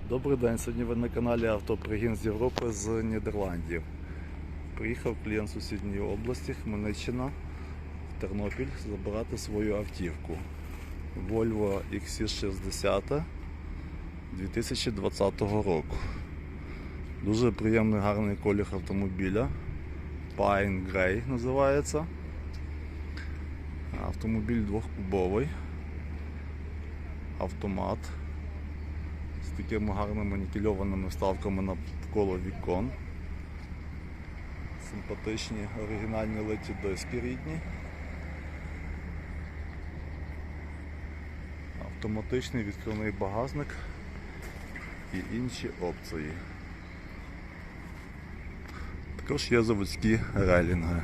Добрий день. Сьогодні ви на каналі Автопригін з Європи з Нідерландів. Приїхав клієнт з сусідньої області, Хмельниччина, в Тернопіль забирати свою автівку. Volvo XC60 2020 року. Дуже приємний гарний колір автомобіля. Pine Grey називається. Автомобіль двохкубовий. Автомат такими гарними нікельованими вставками навколо вікон. Симпатичні оригінальні литі диски рідні. Автоматичний відкривний багажник і інші опції. Також є заводські рейлінги.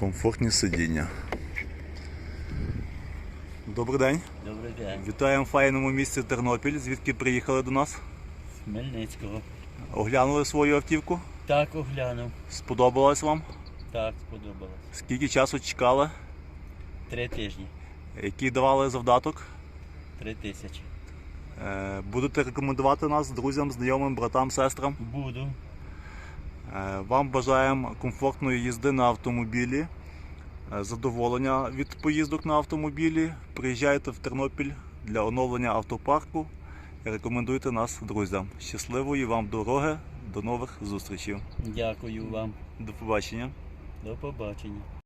Комфортні сидіння. Добрий день. Добрий день. Вітаємо в файному місці Тернопіль, звідки приїхали до нас. З Хмельницького. Оглянули свою автівку. Так оглянув. Сподобалось вам? Так, сподобалось. Скільки часу чекали? Три тижні. Який давали завдаток? Три тисячі. Е, Будете рекомендувати нас друзям, знайомим, братам, сестрам. Буду. Е, Вам бажаємо комфортної їзди на автомобілі, задоволення від поїздок на автомобілі. Приїжджайте в Тернопіль для оновлення автопарку і рекомендуйте нас друзям. Щасливої вам дороги, до нових зустрічей. Дякую вам. До побачення. До побачення.